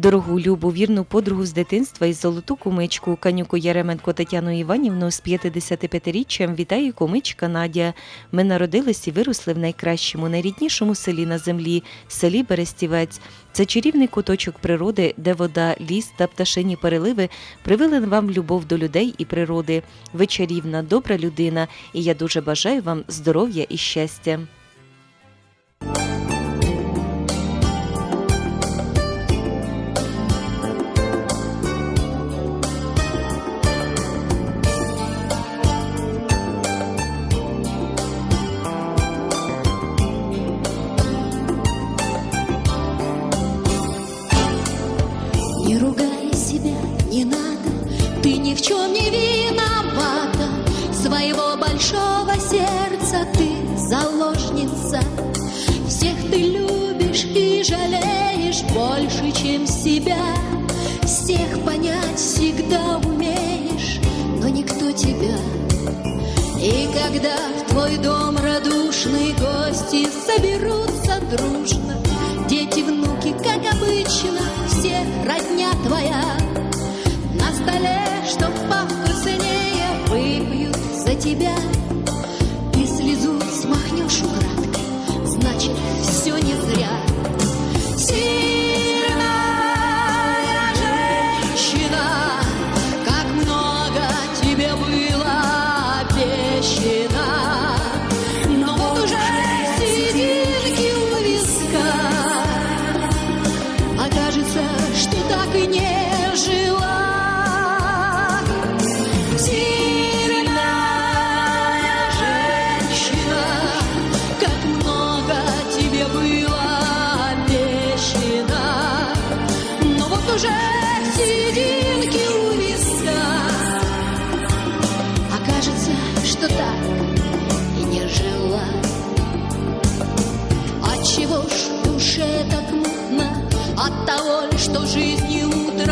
Дорогу любу, вірну подругу з дитинства і золоту кумичку Канюку Яременко Тетяну Іванівну з 55-річчям вітає кумичка Надя. Ми народились і виросли в найкращому, найріднішому селі на землі, селі Берестівець. Це чарівний куточок природи, де вода, ліс та пташині переливи привели вам любов до людей і природи. Ви чарівна, добра людина, і я дуже бажаю вам здоров'я і щастя. Не надо, ты ни в чем не виновата. Своего большого сердца ты заложница. Всех ты любишь и жалеешь больше, чем себя. Всех понять всегда умеешь, но никто тебя. И когда в твой дом радушные гости соберутся дружно, Дети, внуки, как обычно, все родня твоя. Тебя. Ты слезу смахнешь украдкой,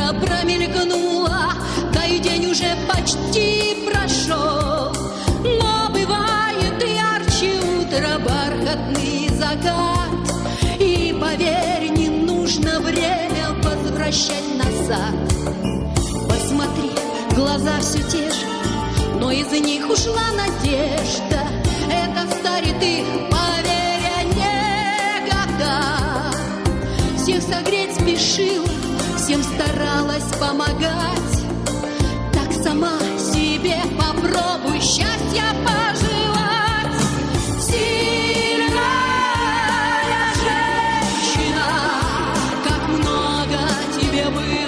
утро промелькнуло, Да и день уже почти прошел. Но бывает ярче утро, бархатный закат. И поверь, не нужно время возвращать назад. Посмотри, глаза все те же, но из них ушла надежда. Это старит их, поверь, а не года. Всех согреть старалась помогать. Так сама себе попробуй счастья пожелать. Сильная женщина, как много тебе было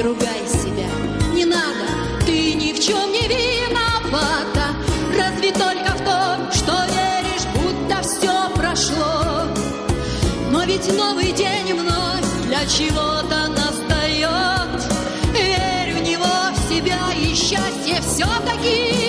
не ругай себя, не надо, ты ни в чем не виновата. Разве только в том, что веришь, будто все прошло. Но ведь новый день вновь для чего-то настает. Верь в него, в себя и счастье все-таки